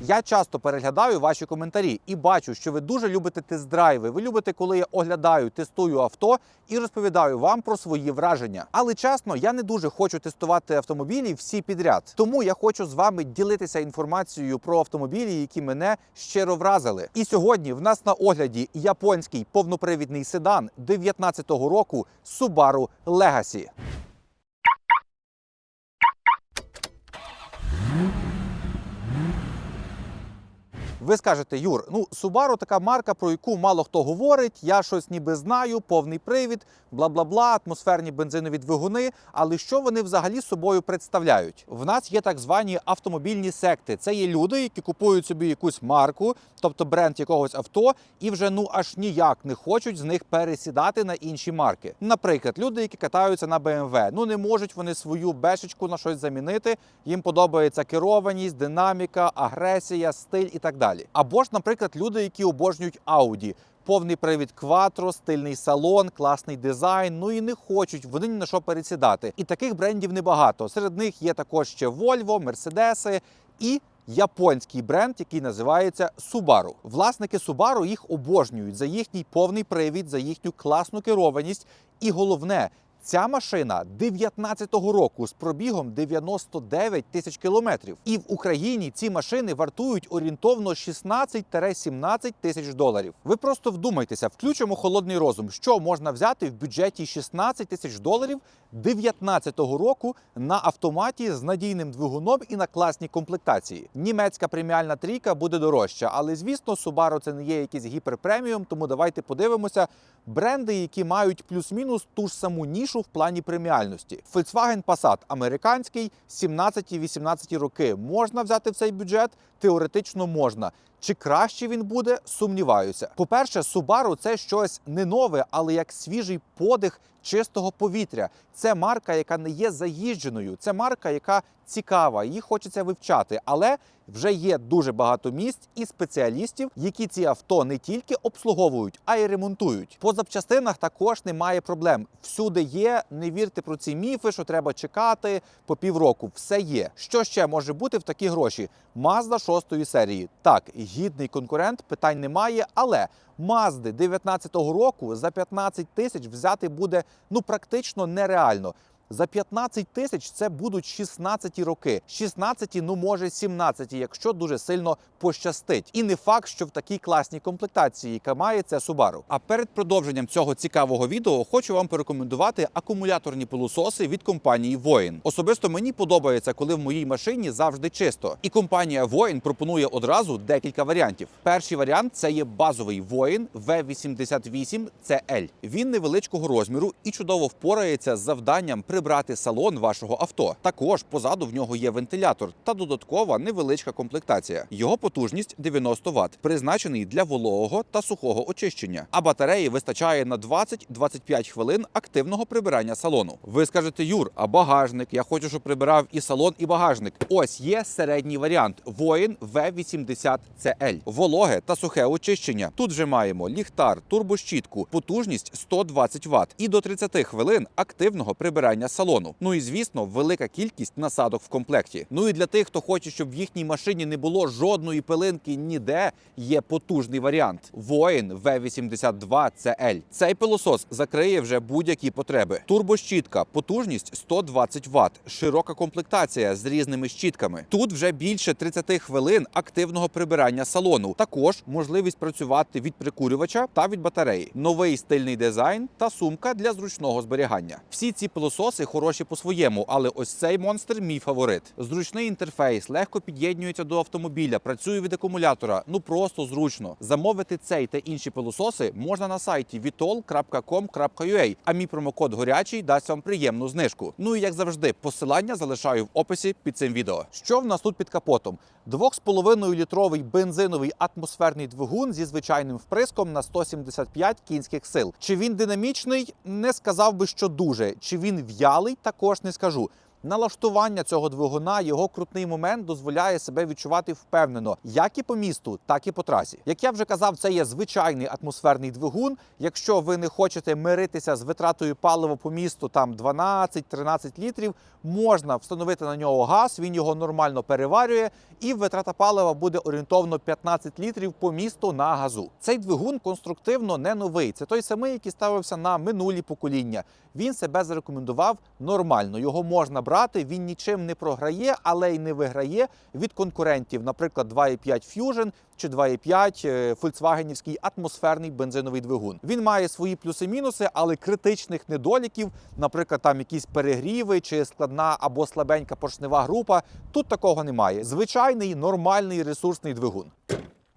Я часто переглядаю ваші коментарі і бачу, що ви дуже любите тест-драйви. Ви любите, коли я оглядаю, тестую авто і розповідаю вам про свої враження. Але чесно, я не дуже хочу тестувати автомобілі всі підряд. Тому я хочу з вами ділитися інформацією про автомобілі, які мене щиро вразили. І сьогодні в нас на огляді японський повнопривідний седан 19-го року Subaru Legacy. Ви скажете, Юр, ну Subaru така марка, про яку мало хто говорить. Я щось ніби знаю, повний привід, бла бла бла, атмосферні бензинові двигуни. Але що вони взагалі собою представляють? В нас є так звані автомобільні секти. Це є люди, які купують собі якусь марку, тобто бренд якогось авто, і вже ну аж ніяк не хочуть з них пересідати на інші марки. Наприклад, люди, які катаються на BMW, ну не можуть вони свою бешечку на щось замінити. Їм подобається керованість, динаміка, агресія, стиль і так далі. Або ж, наприклад, люди, які обожнюють Audi. Повний привід Quattro, стильний салон, класний дизайн. Ну і не хочуть вони ні на що пересідати. І таких брендів небагато. Серед них є також ще Volvo, Мерседеси і японський бренд, який називається Subaru. Власники Subaru їх обожнюють за їхній повний привід, за їхню класну керованість. І головне, Ця машина 19-го року з пробігом 99 тисяч кілометрів. І в Україні ці машини вартують орієнтовно 16-17 тисяч доларів. Ви просто вдумайтеся, включимо холодний розум, що можна взяти в бюджеті 16 тисяч доларів 19-го року на автоматі з надійним двигуном і на класній комплектації. Німецька преміальна трійка буде дорожча, але звісно, Subaru це не є якийсь гіперпреміум, тому давайте подивимося бренди, які мають плюс-мінус ту ж саму нішу в плані преміальності. Volkswagen Passat американський 17-18 роки. Можна взяти в цей бюджет? Теоретично можна. Чи краще він буде? Сумніваюся. По-перше, Subaru – це щось не нове, але як свіжий подих чистого повітря. Це марка, яка не є заїждженою. Це марка, яка цікава, її хочеться вивчати. Але вже є дуже багато місць і спеціалістів, які ці авто не тільки обслуговують, а й ремонтують. По запчастинах також немає проблем. Всюди є. Не вірте про ці міфи, що треба чекати по півроку. Все є. Що ще може бути в такі гроші? Mazda 6 серії. Так, гідний конкурент, питань немає, але Мазди 19-го року за 15 тисяч взяти буде ну практично нереально. За 15 тисяч це будуть 16 роки. 16, ну може 17, якщо дуже сильно пощастить. І не факт, що в такій класній комплектації, яка має це Subaru. А перед продовженням цього цікавого відео хочу вам порекомендувати акумуляторні пилососи від компанії Воїн. Особисто мені подобається, коли в моїй машині завжди чисто. І компанія Воїн пропонує одразу декілька варіантів. Перший варіант це є базовий Воїн V88 CL. Він невеличкого розміру і чудово впорається з завданням прибрати салон вашого авто. Також позаду в нього є вентилятор та додаткова невеличка комплектація. Його потужність 90 Вт, призначений для вологого та сухого очищення. А батареї вистачає на 20-25 хвилин активного прибирання салону. Ви скажете, Юр, а багажник? Я хочу, щоб прибирав і салон, і багажник. Ось є середній варіант Воїн V80 CL. Вологе та сухе очищення. Тут вже маємо ліхтар, турбощітку, потужність 120 Вт і до 30 хвилин активного прибирання салону. Ну і звісно, велика кількість насадок в комплекті. Ну і для тих, хто хоче, щоб в їхній машині не було жодної пилинки ніде, є потужний варіант. Воїн V82 CL. Цей пилосос закриє вже будь-які потреби. Турбощітка, потужність 120 Вт, широка комплектація з різними щітками. Тут вже більше 30 хвилин активного прибирання салону. Також можливість працювати від прикурювача та від батареї, новий стильний дизайн та сумка для зручного зберігання. Всі ці пилососи хороші по-своєму, але ось цей монстр мій фаворит. Зручний інтерфейс, легко під'єднується до автомобіля, працює від акумулятора. Ну просто зручно. Замовити цей та інші пилососи можна на сайті vitol.com.ua, А мій промокод горячий дасть вам приємну знижку. Ну і як завжди, посилання залишаю в описі під цим відео. Що в нас тут під капотом? 2,5 літровий бензиновий атмосферний двигун зі звичайним вприском на 175 кінських сил. Чи він динамічний? Не сказав би, що дуже. Чи він в'ялий, також не скажу. Налаштування цього двигуна, його крутний момент дозволяє себе відчувати впевнено, як і по місту, так і по трасі. Як я вже казав, це є звичайний атмосферний двигун. Якщо ви не хочете миритися з витратою палива по місту, там 12-13 літрів, можна встановити на нього газ, він його нормально переварює, і витрата палива буде орієнтовно 15 літрів по місту на газу. Цей двигун конструктивно не новий. Це той самий, який ставився на минулі покоління. Він себе зарекомендував нормально. Його можна брати. Він нічим не програє, але й не виграє від конкурентів, наприклад, 2,5 Fusion чи 2,5 е, фольксвагенівський атмосферний бензиновий двигун. Він має свої плюси-мінуси, але критичних недоліків, наприклад, там якісь перегріви чи складна або слабенька поршнева група. Тут такого немає. Звичайний нормальний ресурсний двигун.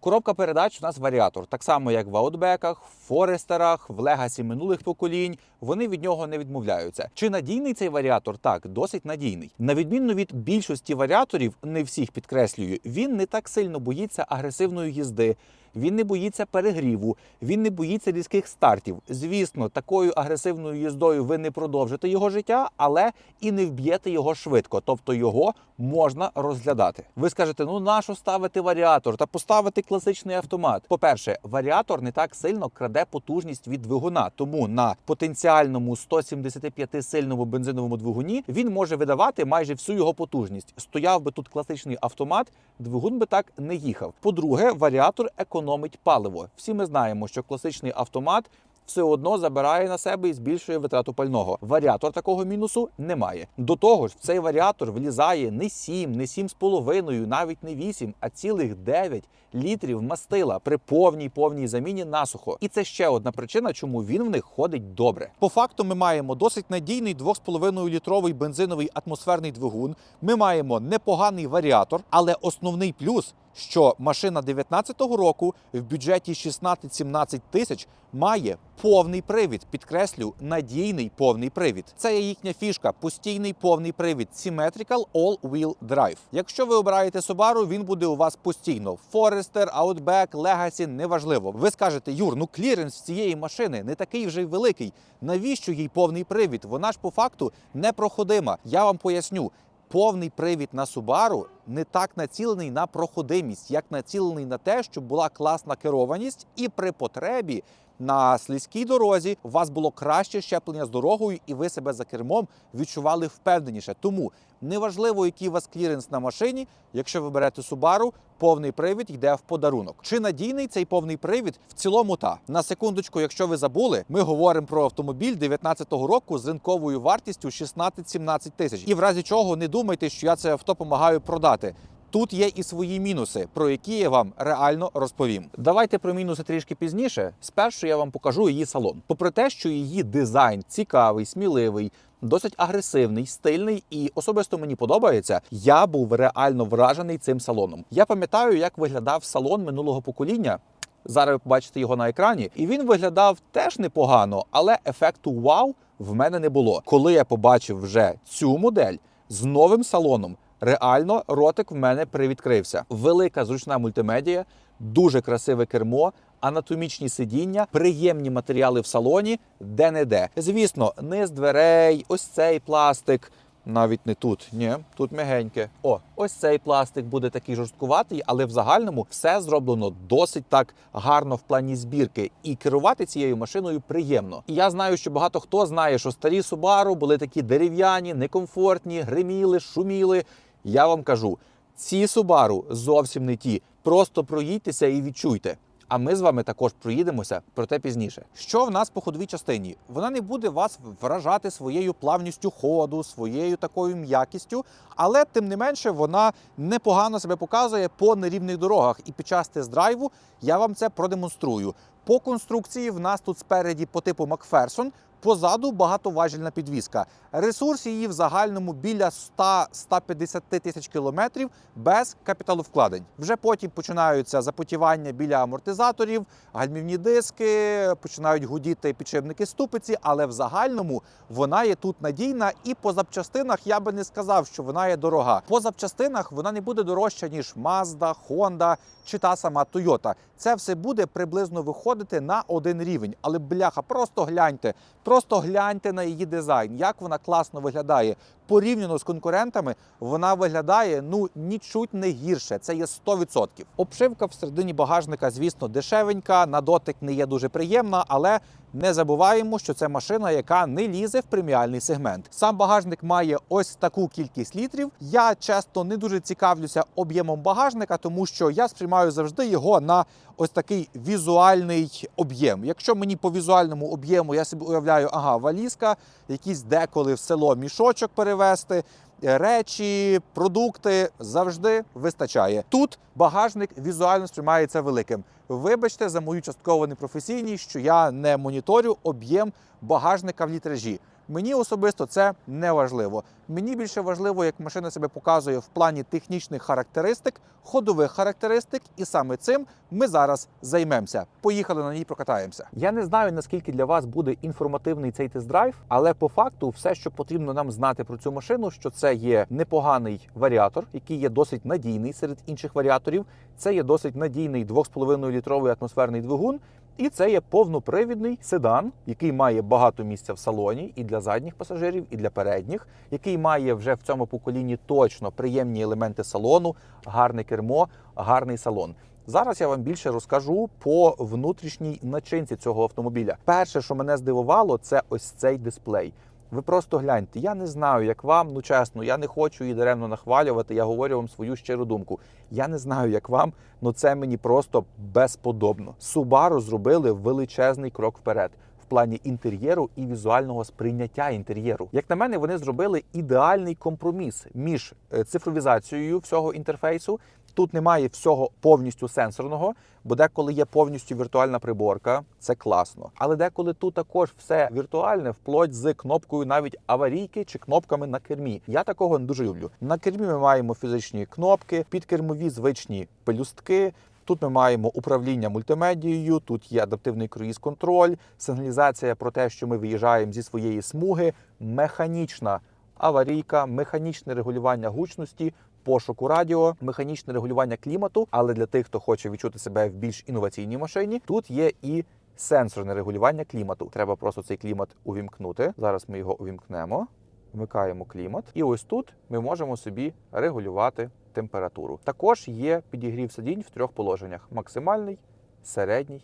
Коробка передач у нас варіатор, так само як в аутбеках, в форестерах, в легасі минулих поколінь. Вони від нього не відмовляються. Чи надійний цей варіатор? Так, досить надійний. На відміну від більшості варіаторів, не всіх підкреслюю, він не так сильно боїться агресивної їзди. Він не боїться перегріву, він не боїться різких стартів. Звісно, такою агресивною їздою ви не продовжите його життя, але і не вб'єте його швидко. Тобто його можна розглядати. Ви скажете, ну нащо ставити варіатор та поставити класичний автомат? По-перше, варіатор не так сильно краде потужність від двигуна, тому на потенціальному 175 сильному бензиновому двигуні він може видавати майже всю його потужність. Стояв би тут класичний автомат, двигун би так не їхав. По-друге, варіатор економить паливо. Всі ми знаємо, що класичний автомат. Все одно забирає на себе і збільшує витрату пального. Варіатор такого мінусу немає. До того ж, в цей варіатор влізає не 7, не 7,5, навіть не 8, а цілих 9 літрів мастила при повній повній заміні насухо. І це ще одна причина, чому він в них ходить добре. По факту, ми маємо досить надійний 2,5 літровий бензиновий атмосферний двигун. Ми маємо непоганий варіатор, але основний плюс. Що машина 19-го року в бюджеті 16-17 тисяч має повний привід. Підкреслю, надійний повний привід. Це є їхня фішка. Постійний повний привід Symmetrical All-Wheel Drive. Якщо ви обираєте Subaru, він буде у вас постійно. Forester, Outback, Legacy – неважливо. Ви скажете, Юр, ну кліренс цієї машини не такий вже й великий. Навіщо їй повний привід? Вона ж по факту непроходима. Я вам поясню. Повний привід на Subaru не так націлений на проходимість, як націлений на те, щоб була класна керованість, і при потребі на слизькій дорозі у вас було краще щеплення з дорогою, і ви себе за кермом відчували впевненіше. Тому неважливо, який у вас кліренс на машині, якщо ви берете Subaru, повний привід йде в подарунок. Чи надійний цей повний привід? В цілому та на секундочку, якщо ви забули, ми говоримо про автомобіль 19-го року з ринковою вартістю 16-17 тисяч. І в разі чого не думайте, що я це авто допомагаю продати. Тут є і свої мінуси, про які я вам реально розповім. Давайте про мінуси трішки пізніше. Спершу я вам покажу її салон. Попри те, що її дизайн цікавий, сміливий. Досить агресивний, стильний і особисто мені подобається. Я був реально вражений цим салоном. Я пам'ятаю, як виглядав салон минулого покоління. Зараз ви побачите його на екрані, і він виглядав теж непогано, але ефекту вау в мене не було. Коли я побачив вже цю модель з новим салоном, реально ротик в мене привідкрився. Велика зручна мультимедія, дуже красиве кермо. Анатомічні сидіння, приємні матеріали в салоні, де-не-де. Звісно, низ дверей, ось цей пластик. Навіть не тут, ні, тут м'ягеньке. О, ось цей пластик буде такий жорсткуватий, але в загальному все зроблено досить так гарно в плані збірки. І керувати цією машиною приємно. І я знаю, що багато хто знає, що старі Subaru були такі дерев'яні, некомфортні, гриміли, шуміли. Я вам кажу, ці Subaru зовсім не ті. Просто проїдьтеся і відчуйте. А ми з вами також проїдемося, проте пізніше. Що в нас по ходовій частині? Вона не буде вас вражати своєю плавністю ходу, своєю такою м'якістю, але тим не менше вона непогано себе показує по нерівних дорогах. І під час тест-драйву я вам це продемонструю. По конструкції в нас тут спереді по типу Макферсон. Позаду багатоважільна підвізка. Ресурс її в загальному біля 100-150 тисяч кілометрів без капіталовкладень. Вже потім починаються запотівання біля амортизаторів, гальмівні диски, починають гудіти підшипники ступиці, але в загальному вона є тут надійна. І по запчастинах я би не сказав, що вона є дорога. По запчастинах вона не буде дорожча ніж Mazda, Honda чи та сама Toyota. Це все буде приблизно виходити на один рівень. Але бляха, просто гляньте, просто гляньте на її дизайн, як вона класно виглядає. Порівняно з конкурентами, вона виглядає ну нічуть не гірше. Це є 100%. Обшивка всередині багажника, звісно, дешевенька, на дотик не є дуже приємна, але не забуваємо, що це машина, яка не лізе в преміальний сегмент. Сам багажник має ось таку кількість літрів. Я часто не дуже цікавлюся об'ємом багажника, тому що я сприймаю завжди його на ось такий візуальний об'єм. Якщо мені по візуальному об'єму я собі уявляю, ага, валізка, якийсь деколи в село мішочок перевезти. Речі, продукти завжди вистачає. Тут багажник візуально сприймається великим. Вибачте за мою часткову непрофесійність, що я не моніторю об'єм багажника в літражі. Мені особисто це не важливо. Мені більше важливо, як машина себе показує в плані технічних характеристик, ходових характеристик, і саме цим ми зараз займемося. Поїхали на ній, прокатаємося. Я не знаю наскільки для вас буде інформативний цей тест-драйв, але по факту все, що потрібно нам знати про цю машину, що це є непоганий варіатор, який є досить надійний серед інших варіаторів. Це є досить надійний 2,5 літровий атмосферний двигун. І це є повнопривідний седан, який має багато місця в салоні і для задніх пасажирів, і для передніх, який має вже в цьому поколінні точно приємні елементи салону, гарне кермо, гарний салон. Зараз я вам більше розкажу по внутрішній начинці цього автомобіля. Перше, що мене здивувало, це ось цей дисплей. Ви просто гляньте. Я не знаю, як вам, ну чесно, я не хочу її даремно нахвалювати. Я говорю вам свою щиру думку. Я не знаю, як вам, але це мені просто безподобно. Subaru зробили величезний крок вперед. В плані інтер'єру і візуального сприйняття інтер'єру, як на мене, вони зробили ідеальний компроміс між е, цифровізацією всього інтерфейсу. Тут немає всього повністю сенсорного, бо деколи є повністю віртуальна приборка, це класно. Але деколи тут також все віртуальне, вплоть з кнопкою навіть аварійки чи кнопками на кермі. Я такого не дуже люблю. На кермі ми маємо фізичні кнопки, підкермові звичні пелюстки. Тут ми маємо управління мультимедією, тут є адаптивний круїз-контроль, сигналізація про те, що ми виїжджаємо зі своєї смуги, механічна аварійка, механічне регулювання гучності, пошуку радіо, механічне регулювання клімату. Але для тих, хто хоче відчути себе в більш інноваційній машині, тут є і сенсорне регулювання клімату. Треба просто цей клімат увімкнути. Зараз ми його увімкнемо. Вмикаємо клімат, і ось тут ми можемо собі регулювати температуру. Також є підігрів сидінь в трьох положеннях: максимальний, середній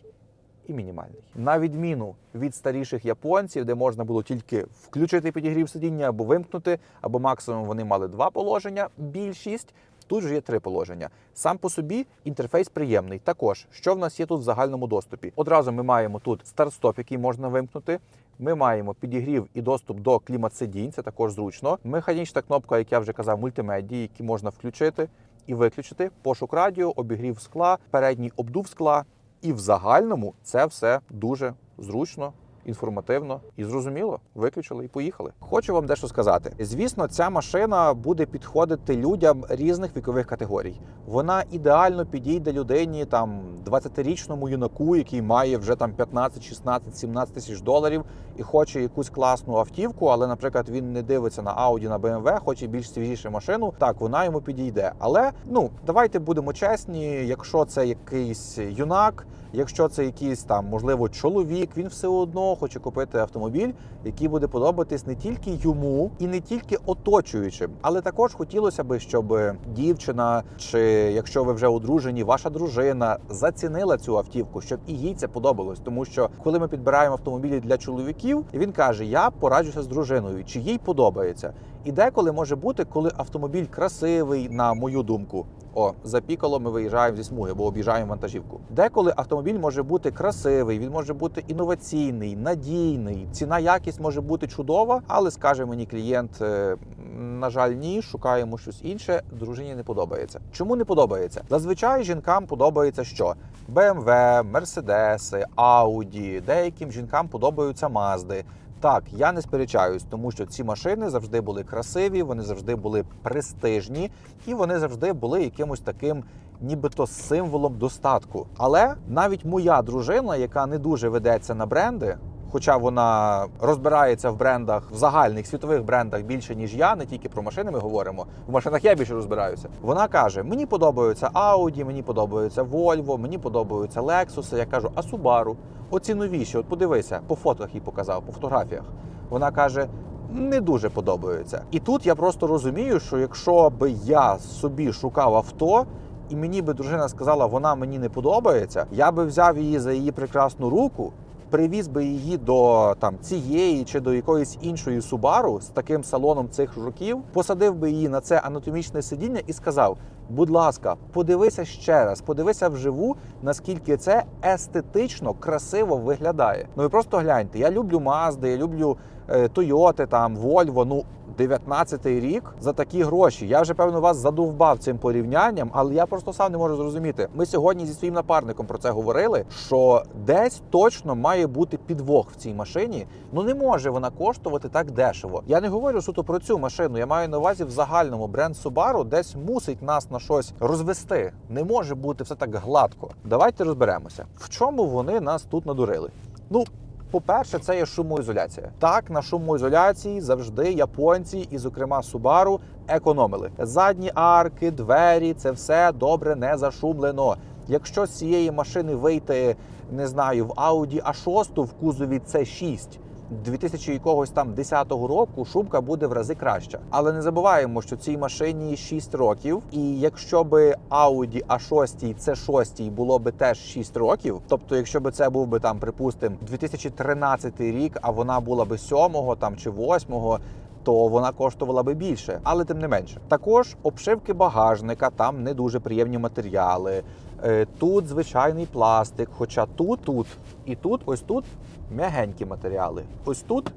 і мінімальний. На відміну від старіших японців, де можна було тільки включити підігрів сидіння або вимкнути, або максимум вони мали два положення. Більшість тут же є три положення. Сам по собі інтерфейс приємний. Також що в нас є тут в загальному доступі? Одразу ми маємо тут старт-стоп, який можна вимкнути. Ми маємо підігрів і доступ до клімат-сидінь, це також зручно. Механічна кнопка, як я вже казав, мультимедії, які можна включити і виключити. Пошук радіо, обігрів скла, передній обдув скла. І в загальному це все дуже зручно, інформативно і зрозуміло. Виключили і поїхали. Хочу вам дещо сказати. Звісно, ця машина буде підходити людям різних вікових категорій. Вона ідеально підійде людині там 20-річному юнаку, який має вже там 15, 16, 17 тисяч доларів і хоче якусь класну автівку, але, наприклад, він не дивиться на Audi, на BMW, хоче більш свіжішу машину. Так, вона йому підійде. Але ну давайте будемо чесні, якщо це якийсь юнак. Якщо це якийсь там, можливо, чоловік, він все одно хоче купити автомобіль, який буде подобатись не тільки йому і не тільки оточуючим, але також хотілося би, щоб дівчина, чи якщо ви вже одружені, ваша дружина зацінила цю автівку, щоб і їй це подобалось. Тому що коли ми підбираємо автомобілі для чоловіків, він каже: Я пораджуся з дружиною, чи їй подобається. І деколи може бути, коли автомобіль красивий, на мою думку. О, за пікало ми виїжджаємо зі смуги, бо об'їжджаємо вантажівку. Деколи автомобіль може бути красивий, він може бути інноваційний, надійний. Ціна якість може бути чудова, але скаже мені клієнт. е, На жаль, ні, шукаємо щось інше. Дружині не подобається. Чому не подобається? Зазвичай жінкам подобається що? BMW, Мерседеси, Audi, деяким жінкам подобаються Мазди. Так, я не сперечаюсь, тому що ці машини завжди були красиві, вони завжди були престижні і вони завжди були якимось таким. Нібито символом достатку. Але навіть моя дружина, яка не дуже ведеться на бренди, Хоча вона розбирається в брендах, в загальних світових брендах більше ніж я, не тільки про машини ми говоримо. В машинах я більше розбираюся. Вона каже: мені подобаються Audi, мені подобаються Volvo, мені подобаються Lexus. Я кажу, а Subaru? Оці новіші, от подивися, по фотках їй показав, по фотографіях. Вона каже. Не дуже подобаються. І тут я просто розумію, що якщо би я собі шукав авто, і мені би дружина сказала, вона мені не подобається, я би взяв її за її прекрасну руку, привіз би її до там цієї чи до якоїсь іншої Субару з таким салоном цих жуків, посадив би її на це анатомічне сидіння і сказав: будь ласка, подивися ще раз, подивися вживу, наскільки це естетично красиво виглядає. Ну ви просто гляньте. Я люблю Мазди, я люблю е, Тойоти, там Вольво. Ну 19-й рік за такі гроші. Я вже певно вас задовбав цим порівнянням, але я просто сам не можу зрозуміти. Ми сьогодні зі своїм напарником про це говорили. Що десь точно має бути підвох в цій машині. Ну не може вона коштувати так дешево. Я не говорю суто про цю машину. Я маю на увазі в загальному бренд Subaru десь мусить нас на щось розвести. Не може бути все так гладко. Давайте розберемося, в чому вони нас тут надурили. Ну. По-перше, це є шумоізоляція. Так, на шумоізоляції завжди японці, і, зокрема, Subaru, економили. Задні арки, двері це все добре не зашумлено. Якщо з цієї машини вийти, не знаю, в Audi A6 в кузові c 6 2000 якогось там 10-го року шумка буде в рази краща. Але не забуваємо, що цій машині 6 років, і якщо би Audi A6 c 6 було би теж 6 років, тобто, якщо би це був би там, припустимо, 2013 рік, а вона була би 7-го там чи 8-го, то вона коштувала би більше, але тим не менше. Також обшивки багажника, там не дуже приємні матеріали. Е, Тут звичайний пластик, хоча тут, тут і тут, ось тут м'ягенькі матеріали. Ось тут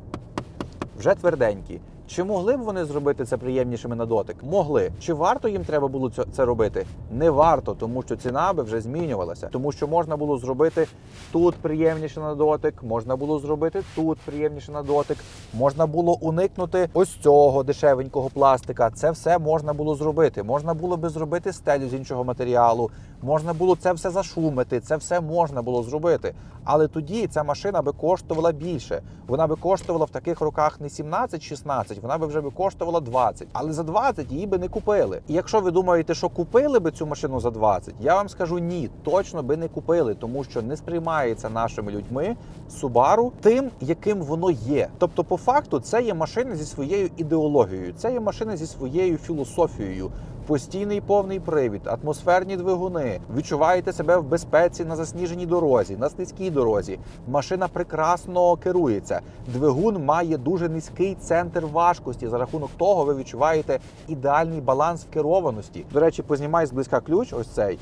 вже тверденькі. Чи могли б вони зробити це приємнішими на дотик? Могли. Чи варто їм треба було це- робити? Не варто, тому що ціна би вже змінювалася. Тому що можна було зробити тут приємніше на дотик, можна було зробити тут приємніше на дотик, можна було уникнути ось цього дешевенького пластика. Це все можна було зробити. Можна було би зробити стелю з іншого матеріалу, можна було це все зашумити. Це все можна було зробити. Але тоді ця машина би коштувала більше. Вона би коштувала в таких роках не 17-16, вона би вже би коштувала 20. Але за 20 її би не купили. І якщо ви думаєте, що купили би цю машину за 20, я вам скажу ні, точно би не купили, тому що не сприймається нашими людьми Subaru тим, яким воно є. Тобто, по факту, це є машина зі своєю ідеологією, це є машина зі своєю філософією. Постійний повний привід, атмосферні двигуни. Відчуваєте себе в безпеці на засніженій дорозі, на слизькій дорозі. Машина прекрасно керується. Двигун має дуже низький центр важкості. За рахунок того ви відчуваєте ідеальний баланс в керованості. До речі, познімай зблизька ключ. Ось цей.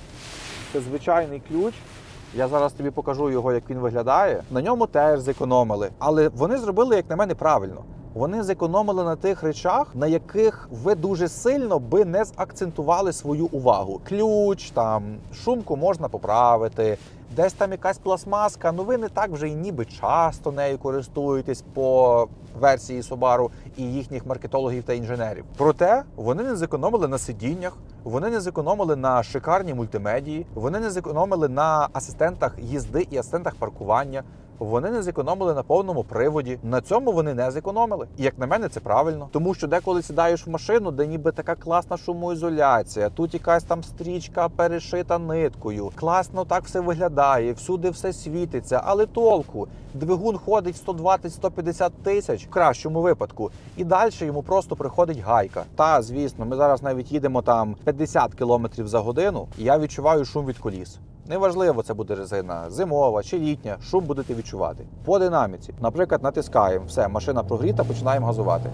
Це звичайний ключ. Я зараз тобі покажу його, як він виглядає. На ньому теж зекономили, але вони зробили, як на мене, правильно. Вони зекономили на тих речах, на яких ви дуже сильно би не закцентували свою увагу. Ключ, там шумку можна поправити, десь там якась пластмаска. Ну ви не так вже і ніби часто нею користуєтесь по версії Subaru і їхніх маркетологів та інженерів. Проте вони не зекономили на сидіннях, вони не зекономили на шикарній мультимедії, вони не зекономили на асистентах їзди і асистентах паркування. Вони не зекономили на повному приводі. На цьому вони не зекономили. І як на мене, це правильно. Тому що деколи сідаєш в машину, де ніби така класна шумоізоляція, тут якась там стрічка перешита ниткою. Класно так все виглядає, всюди все світиться, але толку. Двигун ходить 120-150 тисяч в кращому випадку, і далі йому просто приходить гайка. Та звісно, ми зараз навіть їдемо там 50 км за годину, і я відчуваю шум від коліс. Неважливо, це буде резина зимова чи літня, шум будете відчувати. По динаміці, наприклад, натискаємо, все, машина прогріта, починаємо газувати.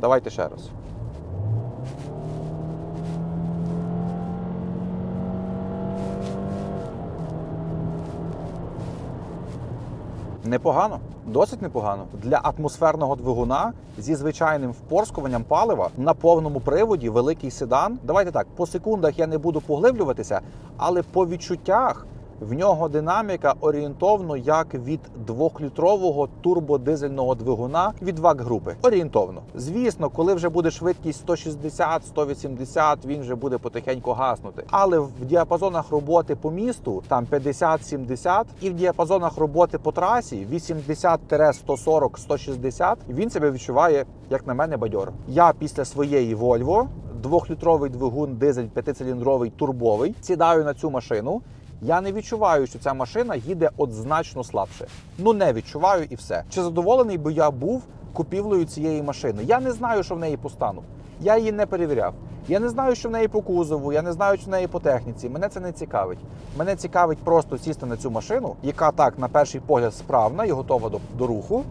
Давайте ще раз. Непогано, досить непогано. Для атмосферного двигуна зі звичайним впорскуванням палива на повному приводі великий седан. Давайте так, по секундах я не буду поглиблюватися, але по відчуттях В нього динаміка орієнтовно як від 2-літрового турбодизельного двигуна від ВАК групи. Орієнтовно. Звісно, коли вже буде швидкість 160-180, він вже буде потихеньку гаснути. Але в діапазонах роботи по місту там 50-70, і в діапазонах роботи по трасі 80-140-160, він себе відчуває, як на мене, бадьоро. Я після своєї Volvo, двохлітровий двигун дизель п'ятициліндровий турбовий, сідаю на цю машину. Я не відчуваю, що ця машина їде от значно слабше. Ну не відчуваю і все. Чи задоволений би я був купівлею цієї машини? Я не знаю, що в неї по стану. Я її не перевіряв. Я не знаю, що в неї по кузову, я не знаю, що в неї по техніці. Мене це не цікавить. Мене цікавить просто сісти на цю машину, яка так на перший погляд справна і готова до, до руху.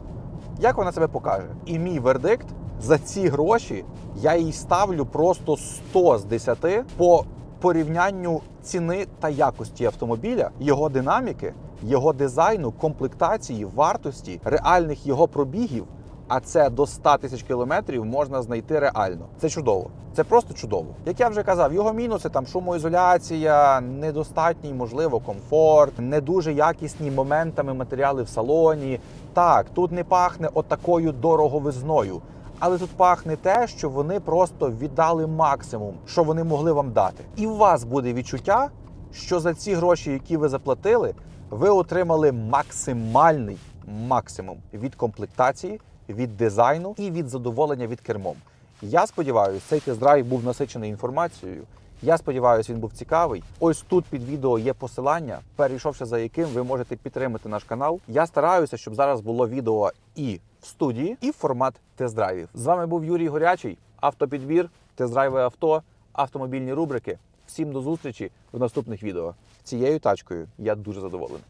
Як вона себе покаже? І мій вердикт за ці гроші я їй ставлю просто 100 з 10 по порівнянню ціни та якості автомобіля, його динаміки, його дизайну, комплектації, вартості, реальних його пробігів. А це до 100 тисяч кілометрів можна знайти реально. Це чудово. Це просто чудово. Як я вже казав, його мінуси там шумоізоляція, недостатній, можливо, комфорт, не дуже якісні моментами матеріали в салоні. Так, тут не пахне отакою дороговизною. Але тут пахне те, що вони просто віддали максимум, що вони могли вам дати. І у вас буде відчуття, що за ці гроші, які ви заплатили, ви отримали максимальний максимум від комплектації, від дизайну і від задоволення від кермом. Я сподіваюся, цей тест-драйв був насичений інформацією. Я сподіваюся, він був цікавий. Ось тут під відео є посилання, перейшовши за яким ви можете підтримати наш канал. Я стараюся, щоб зараз було відео і в студії, і формат тест-драйвів. З вами був Юрій Горячий, автопідбір, тест-драйви авто, автомобільні рубрики. Всім до зустрічі в наступних відео. Цією тачкою я дуже задоволений.